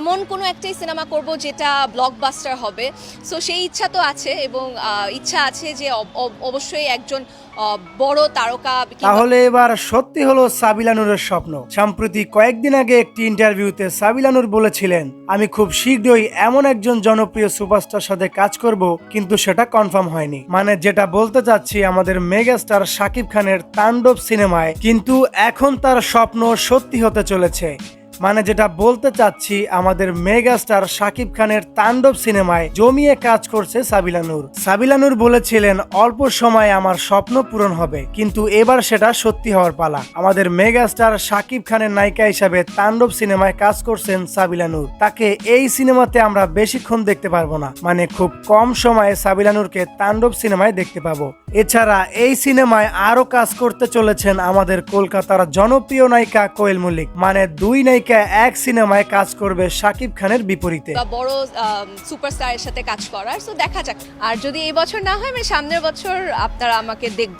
এমন কোনো একটাই সিনেমা করব যেটা ব্লকবাস্টার হবে। সো সেই ইচ্ছা তো আছে এবং ইচ্ছা আছে যে অব- অব- অবশ্যই একজন বড় তারকা তাহলে এবার সত্যি হলো সাবিলানুরের স্বপ্ন। সম্প্রতি কয়েকদিন আগে একটি ইন্টারভিউতে সাবিলানুর বলেছিলেন, আমি খুব শীঘ্রই এমন একজন জনপ্রিয় সুপারস্টার সাথে কাজ করব, কিন্তু সেটা কনফার্ম হয়নি। মানে যেটা বলতে চাচ্ছি, আমাদের মেগাস্টার শাকিব খানের তাণ্ডব সিনেমায় কিন্তু এখন তার স্বপ্ন সত্যি হতে চলেছে। মানে যেটা বলতে চাচ্ছি, আমাদের মেগাস্টার শাকিব খানের তাণ্ডব সিনেমায় জমিয়ে কাজ করছে সাবিলানুর সাবিলানুর বলেছিলেন, অল্প সময়ে আমার স্বপ্ন পূরণ হবে, কিন্তু এবার সেটা সত্যি হওয়ার পালা। আমাদের মেগাস্টার শাকিব খানের নায়িকা হিসাবে তাণ্ডব সিনেমায় কাজ করছেন সাবিলানুর তাকে এই সিনেমাতে আমরা বেশিক্ষণ দেখতে পারব না মানে খুব কম সময়ে সাবিলানুরকে তাণ্ডব সিনেমায় দেখতে পাবো। এছাড়া এই সিনেমায় আরও কাজ করতে চলেছেন আমাদের কলকাতার জনপ্রিয় নায়িকা কোয়েল মল্লিক মানে দুই নায়িকা এক সিনেমায় কাজ করবে শাকিব খানের বিপরীতে। বা বড় সুপারস্টারের সাথে কাজ করার সো দেখা যাক। আর যদি এই বছর না হয়, আমি সামনের বছর আপনারা আমাকে দেখবেন।